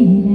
Amen.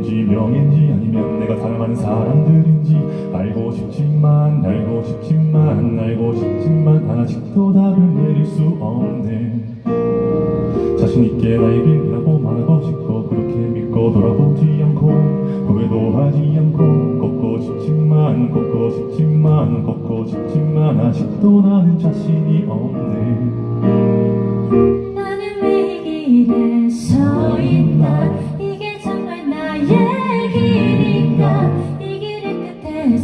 돈인지 명인지 아니면 내가 사랑하는 사람들인지 알고 싶지만 알고 싶지만 알고 싶지만 아직도 답을 내릴 수 없네. 자신있게 나의 길이라고 말하고 싶고 그렇게 믿고 돌아보지 않고 후회도 하지 않고 걷고 싶지만 걷고 싶지만 걷고 싶지만 아직도 나는 자신이 없네. 나는 길에 서 있나